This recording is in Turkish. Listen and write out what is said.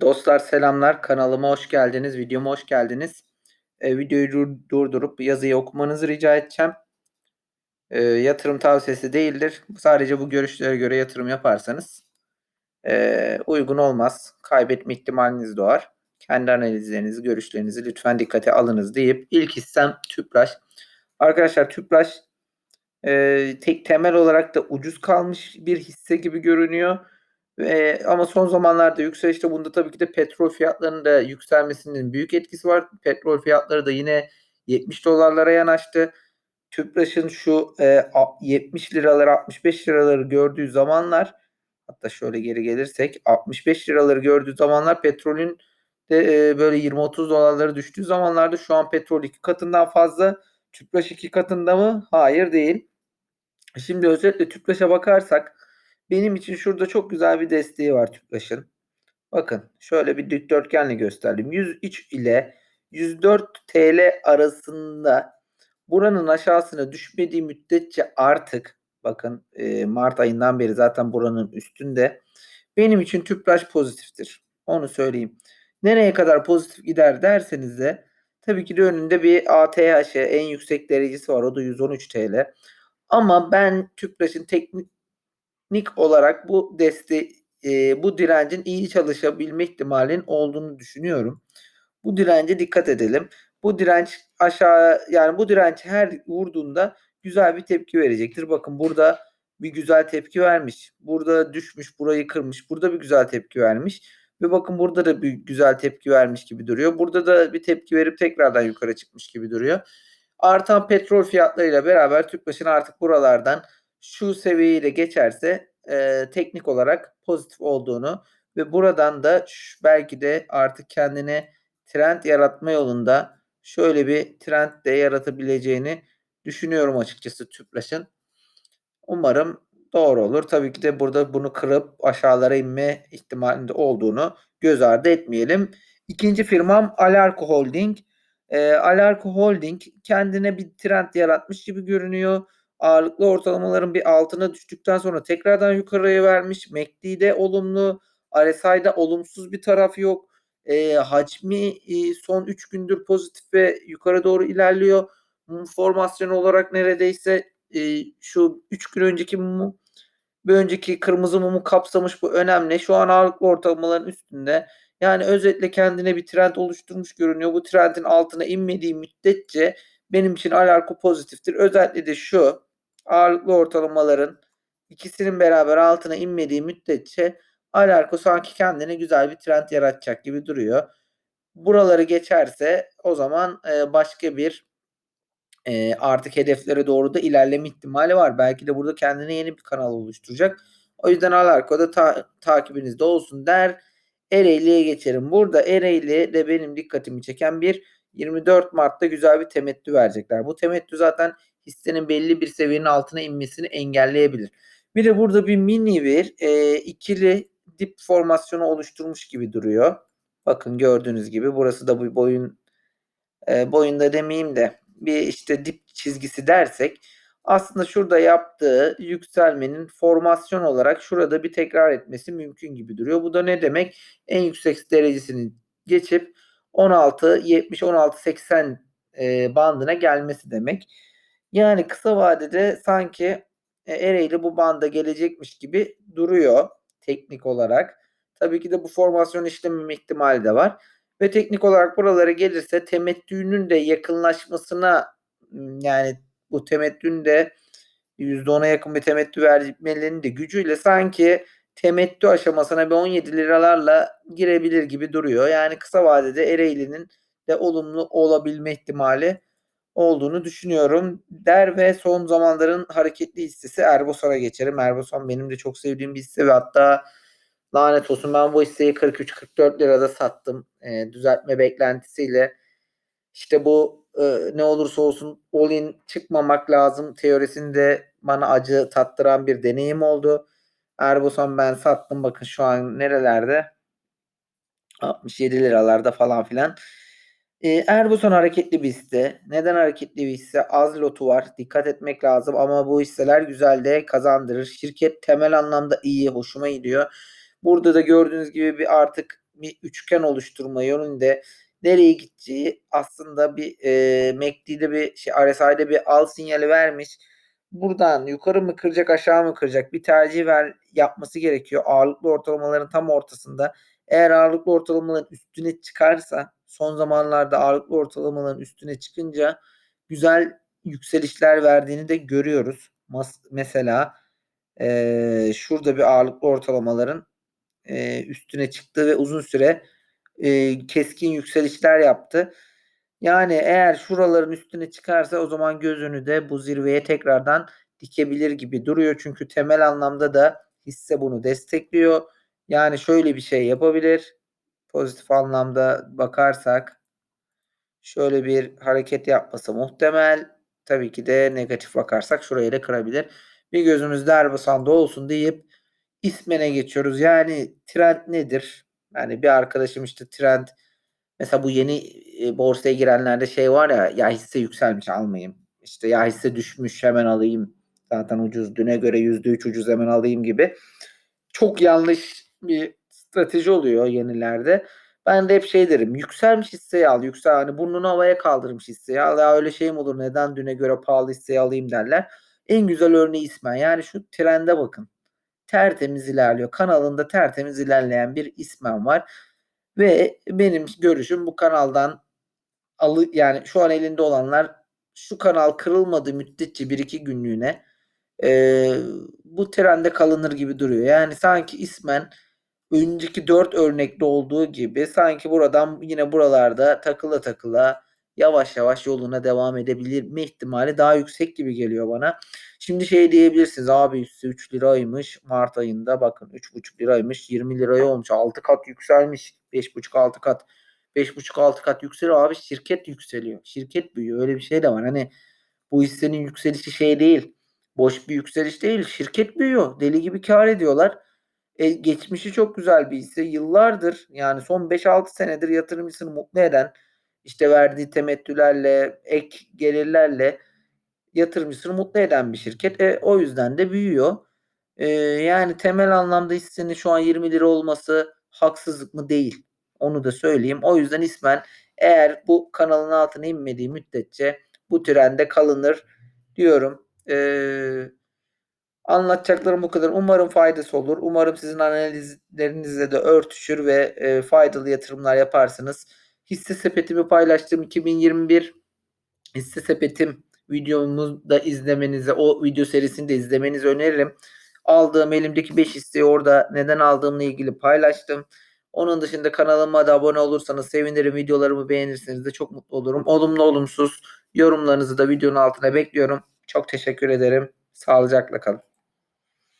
Dostlar selamlar. Kanalıma hoş geldiniz. Videoma hoş geldiniz. E, videoyu dur- durdurup yazıyı okumanızı rica edeceğim. E, yatırım tavsiyesi değildir. Sadece bu görüşlere göre yatırım yaparsanız e, uygun olmaz. Kaybetme ihtimaliniz doğar. Kendi analizlerinizi, görüşlerinizi lütfen dikkate alınız deyip ilk hissem Tüpraş. Arkadaşlar Tüpraş e, tek temel olarak da ucuz kalmış bir hisse gibi görünüyor. Eee, ama son zamanlarda yükselişte bunda tabii ki de petrol fiyatlarının da yükselmesinin büyük etkisi var. Petrol fiyatları da yine $70'lara yanaştı. Tüpraş'ın şu a 70 liraları 65 liraları gördüğü zamanlar hatta şöyle geri gelirsek 65 liraları gördüğü zamanlar petrolün de eee, böyle 20-30 dolarlara düştüğü zamanlarda şu an petrol iki katından fazla. Tüpraş iki katında mı? Hayır değil. Şimdi özetle Tüpraş'a bakarsak benim için şurada çok güzel bir desteği var Tüpraş'ın. Bakın şöyle bir dikdörtgenle gösterdim. 103 ile 104 TL arasında buranın aşağısına düşmediği müddetçe artık bakın e, Mart ayından beri zaten buranın üstünde benim için Tüpraş pozitiftir. Onu söyleyeyim. Nereye kadar pozitif gider derseniz de tabii ki de önünde bir ATH en yüksek derecesi var. O da 113 TL. Ama ben Tüpraş'ın teknik olarak bu desteği e, bu direncin iyi çalışabilme ihtimalinin olduğunu düşünüyorum. Bu dirence dikkat edelim. Bu direnç aşağı yani bu direnç her vurduğunda güzel bir tepki verecektir. Bakın burada bir güzel tepki vermiş. Burada düşmüş, burayı kırmış. Burada bir güzel tepki vermiş. Ve bakın burada da bir güzel tepki vermiş gibi duruyor. Burada da bir tepki verip tekrardan yukarı çıkmış gibi duruyor. Artan petrol fiyatlarıyla beraber Tüpraş'ın artık buralardan şu seviyeyle geçerse e, teknik olarak pozitif olduğunu ve buradan da belki de artık kendine trend yaratma yolunda şöyle bir trend de yaratabileceğini düşünüyorum açıkçası Tüpraş'ın. Umarım doğru olur. Tabii ki de burada bunu kırıp aşağılara inme ihtimalinde olduğunu göz ardı etmeyelim. İkinci firmam Alarko Holding. E, Alarko Holding kendine bir trend yaratmış gibi görünüyor. Ağırlıklı ortalamaların bir altına düştükten sonra tekrardan yukarıya vermiş. MACD'de olumlu, RSI'de olumsuz bir taraf yok. E, hacmi e, son 3 gündür pozitif ve yukarı doğru ilerliyor. Mum formasyonu olarak neredeyse e, şu 3 gün önceki mumu bir önceki kırmızı mumu kapsamış bu önemli. Şu an ağırlıklı ortalamaların üstünde. Yani özetle kendine bir trend oluşturmuş görünüyor. Bu trendin altına inmediği müddetçe benim için Alarko pozitiftir. Özellikle de şu ağırlıklı ortalamaların ikisinin beraber altına inmediği müddetçe Alarko sanki kendine güzel bir trend yaratacak gibi duruyor. Buraları geçerse o zaman e, başka bir e, artık hedeflere doğru da ilerleme ihtimali var. Belki de burada kendine yeni bir kanal oluşturacak. O yüzden Alarko'da ta- takibinizde olsun der. Ereğli'ye geçerim. Burada Ereğli de benim dikkatimi çeken bir 24 Mart'ta güzel bir temettü verecekler. Bu temettü zaten hissenin belli bir seviyenin altına inmesini engelleyebilir. Bir de burada bir mini bir e, ikili dip formasyonu oluşturmuş gibi duruyor. Bakın gördüğünüz gibi burası da bu boyun e, boyunda demeyeyim de bir işte dip çizgisi dersek aslında şurada yaptığı yükselmenin formasyon olarak şurada bir tekrar etmesi mümkün gibi duruyor. Bu da ne demek? En yüksek derecesini geçip 16 70 16 80 e, bandına gelmesi demek. Yani kısa vadede sanki e, Ereğli bu banda gelecekmiş gibi duruyor teknik olarak. Tabii ki de bu formasyon işlememe ihtimali de var. Ve teknik olarak buralara gelirse temettünün de yakınlaşmasına yani bu temettün de %10'a yakın bir temettü vermelerinin de gücüyle sanki temettü aşamasına bir 17 liralarla girebilir gibi duruyor. Yani kısa vadede Ereğli'nin de olumlu olabilme ihtimali olduğunu düşünüyorum. Der ve son zamanların hareketli hissesi Erbosan'a geçerim. Erbosan benim de çok sevdiğim bir hisse ve hatta lanet olsun ben bu hisseyi 43-44 lirada sattım. E, düzeltme beklentisiyle. İşte bu e, ne olursa olsun all-in çıkmamak lazım teorisinde bana acı tattıran bir deneyim oldu. Erbosan ben sattım. Bakın şu an nerelerde? 67 liralarda falan filan. Ee, Erbuson hareketli bir hisse. Neden hareketli bir hisse? Az lotu var. Dikkat etmek lazım ama bu hisseler güzel de kazandırır. Şirket temel anlamda iyi. Hoşuma gidiyor. Burada da gördüğünüz gibi bir artık bir üçgen oluşturma yönünde nereye gideceği aslında bir e, MACD'de bir şey RSI'de bir al sinyali vermiş. Buradan yukarı mı kıracak aşağı mı kıracak bir tercih ver yapması gerekiyor. Ağırlıklı ortalamaların tam ortasında. Eğer ağırlıklı ortalamaların üstüne çıkarsa son zamanlarda ağırlıklı ortalamaların üstüne çıkınca güzel yükselişler verdiğini de görüyoruz. Mas mesela e, şurada bir ağırlıklı ortalamaların e, üstüne çıktı ve uzun süre e, keskin yükselişler yaptı. Yani eğer şuraların üstüne çıkarsa o zaman gözünü de bu zirveye tekrardan dikebilir gibi duruyor. Çünkü temel anlamda da hisse bunu destekliyor. Yani şöyle bir şey yapabilir. Pozitif anlamda bakarsak şöyle bir hareket yapması muhtemel. Tabii ki de negatif bakarsak şurayı da kırabilir. Bir gözümüz Derbasanda olsun deyip ismene geçiyoruz. Yani trend nedir? Yani bir arkadaşım işte trend mesela bu yeni e, borsaya girenlerde şey var ya ya hisse yükselmiş almayayım. İşte ya hisse düşmüş hemen alayım. Zaten ucuz düne göre %3 ucuz hemen alayım gibi. Çok yanlış bir strateji oluyor yenilerde. Ben de hep şey derim. Yükselmiş hisseyi al. Yüksel hani burnunu havaya kaldırmış hisseyi al. Ya öyle şey mi olur? Neden düne göre pahalı hisseyi alayım derler. En güzel örneği ismen. Yani şu trende bakın. Tertemiz ilerliyor. Kanalında tertemiz ilerleyen bir ismen var. Ve benim görüşüm bu kanaldan alı yani şu an elinde olanlar şu kanal kırılmadığı müddetçe bir iki günlüğüne e, bu trende kalınır gibi duruyor. Yani sanki ismen önceki dört örnekte olduğu gibi sanki buradan yine buralarda takıla takıla yavaş yavaş yoluna devam edebilir mi ihtimali daha yüksek gibi geliyor bana. Şimdi şey diyebilirsiniz abi üstü 3 liraymış Mart ayında bakın 3,5 liraymış 20 liraya olmuş 6 kat yükselmiş 5,5-6 kat 5,5-6 kat yükseliyor abi şirket yükseliyor. Şirket büyüyor öyle bir şey de var. Hani bu hissenin yükselişi şey değil. Boş bir yükseliş değil. Şirket büyüyor. Deli gibi kar ediyorlar. E, geçmişi çok güzel bir hisse. Yıllardır yani son 5-6 senedir yatırımcısını mutlu eden işte verdiği temettülerle, ek gelirlerle yatırımcısını mutlu eden bir şirket. E, o yüzden de büyüyor. E, yani temel anlamda hissenin şu an 20 lira olması haksızlık mı değil. Onu da söyleyeyim. O yüzden ismen eğer bu kanalın altına inmediği müddetçe bu trende kalınır diyorum. Eee Anlatacaklarım bu kadar. Umarım faydası olur. Umarım sizin analizlerinizle de örtüşür ve e, faydalı yatırımlar yaparsınız. Hisse sepetimi paylaştığım 2021 hisse sepetim videomu da izlemenizi, o video serisini de izlemenizi öneririm. Aldığım elimdeki 5 hisseyi orada neden aldığımla ilgili paylaştım. Onun dışında kanalıma da abone olursanız sevinirim. Videolarımı beğenirseniz de çok mutlu olurum. Olumlu olumsuz yorumlarınızı da videonun altına bekliyorum. Çok teşekkür ederim. Sağlıcakla kalın.